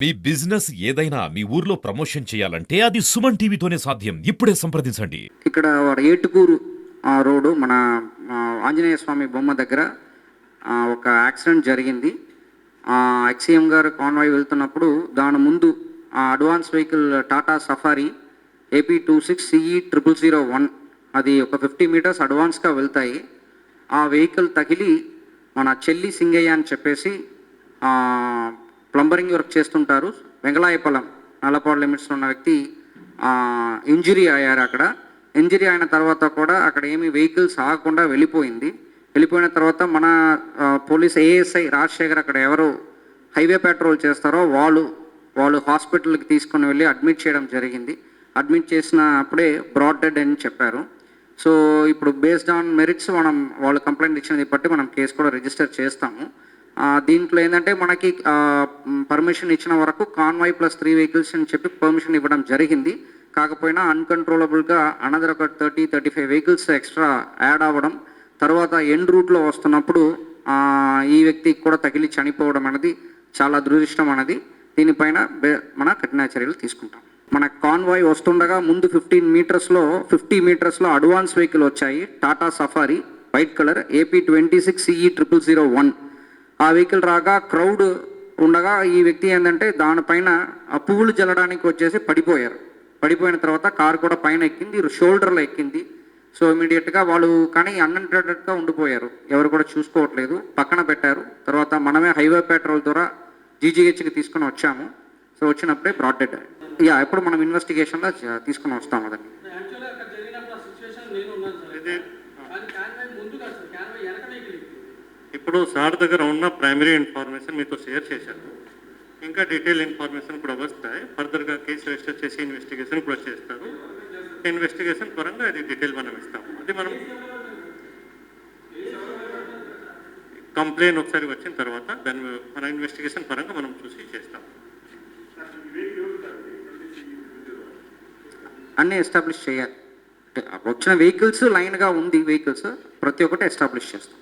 మీ business ఏదైనా మీ ఊర్లో promotion చేయాలంటే అది సుమన్ టీవీతోనే సాధ్యం. ఇప్పుడే సంప్రదించండి. ఇక్కడ ఏటుకూరు ఆ, రోడ్డు మన ఆంజనేయ స్వామి బొమ్మ దగ్గర ఒక యాక్సిడెంట్ జరిగింది. ఎక్సీఎం గారు కాన్వాయ్ వెళ్తున్నప్పుడు దాని ముందు ఆ advance vehicle Tata Safari AP two six CE triple zero one అది ఒక ఫిఫ్టీ మీటర్స్ అడ్వాన్స్గా వెళ్తాయి. ఆ వెహికల్ తగిలి మన చెల్లి సింగయ్య అని చెప్పేసి ప్లంబరింగ్ వర్క్ చేస్తుంటారు. వెంగళాయపలం నల్లపాడు లిమిట్స్లో ఉన్న వ్యక్తి ఇంజురీ అయ్యారు అక్కడ. ఇంజురీ అయిన తర్వాత కూడా అక్కడ ఏమి వెహికల్స్ ఆగకుండా వెళ్ళిపోయింది. వెళ్ళిపోయిన తర్వాత మన పోలీస్ ఏఎస్ఐ రాజశేఖర్ అక్కడ ఎవరు హైవే పెట్రోల్ చేస్తారో వాళ్ళు వాళ్ళు హాస్పిటల్కి తీసుకొని వెళ్ళి అడ్మిట్ చేయడం జరిగింది. అడ్మిట్ చేసిన అప్పుడే బ్రాడ్ డెడ్ అని చెప్పారు. సో ఇప్పుడు బేస్డ్ ఆన్ మెరిట్స్ మనం వాళ్ళు కంప్లైంట్ ఇచ్చినది బట్టి మనం కేసు కూడా రిజిస్టర్ చేస్తాము. దీంట్లో ఏంటంటే మనకి పర్మిషన్ ఇచ్చిన వరకు కాన్వాయ్ ప్లస్ త్రీ వెహికల్స్ అని చెప్పి పర్మిషన్ ఇవ్వడం జరిగింది. కాకపోయినా అన్కంట్రోలబుల్గా అనదర్ ఒక thirty thirty five vehicles extra add అవ్వడం తర్వాత ఎండ్ రూట్లో వస్తున్నప్పుడు ఈ వ్యక్తికి కూడా తగిలి చనిపోవడం అనేది చాలా దురదృష్టం అనేది దీనిపైన మన కఠిన చర్యలు తీసుకుంటాం. మన కాన్వాయ్ వస్తుండగా ముందు ఫిఫ్టీన్ మీటర్స్లో ఫిఫ్టీ మీటర్స్లో అడ్వాన్స్ వెహికల్ వచ్చాయి. Tata Safari white colour AP twenty six CE triple zero one ఆ వెహికల్ రాగా క్రౌడ్ ఉండగా ఈ వ్యక్తి ఏంటంటే దానిపైన ఆ పువ్వులు జల్లడానికి వచ్చేసి పడిపోయారు. పడిపోయిన తర్వాత కారు కూడా పైన ఎక్కింది షోల్డర్లో ఎక్కింది. సో ఇమీడియట్గా వాళ్ళు కానీ అన్అంటెడెడ్గా ఉండిపోయారు. ఎవరు కూడా చూసుకోవట్లేదు. పక్కన పెట్టారు. తర్వాత మనమే హైవే పెట్రోల్ ద్వారా జీజీహెచ్కి తీసుకొని వచ్చాము. సో వచ్చినప్పుడే బ్రాడ్ డెడ్. యా ఎప్పుడు మనం ఇన్వెస్టిగేషన్లో తీసుకొని వస్తాం అదండి. ముందు ఇప్పుడు సార్ దగ్గర ఉన్న ప్రైమరీ ఇన్ఫర్మేషన్ మీతో షేర్ చేశాను. ఇంకా డీటెయిల్ ఇన్ఫర్మేషన్ కూడా వస్తాయి. ఫర్దర్గా కేసు రిజిస్టర్ చేసి ఇన్వెస్టిగేషన్ కూడా చేస్తారు. ఇన్వెస్టిగేషన్ పరంగా అది డీటెయిల్ మనం ఇస్తాము అది మనం కంప్లైంట్ ఒకసారి వచ్చిన తర్వాత దాని మన ఇన్వెస్టిగేషన్ పరంగా మనం చూసి చేస్తాం. అన్నీ ఎస్టాబ్లిష్ చేయాలి. అంటే వచ్చిన వెహికల్స్ లైన్గా ఉంది వెహికల్స్ ప్రతి ఒక్కటి ఎస్టాబ్లిష్ చేస్తాం.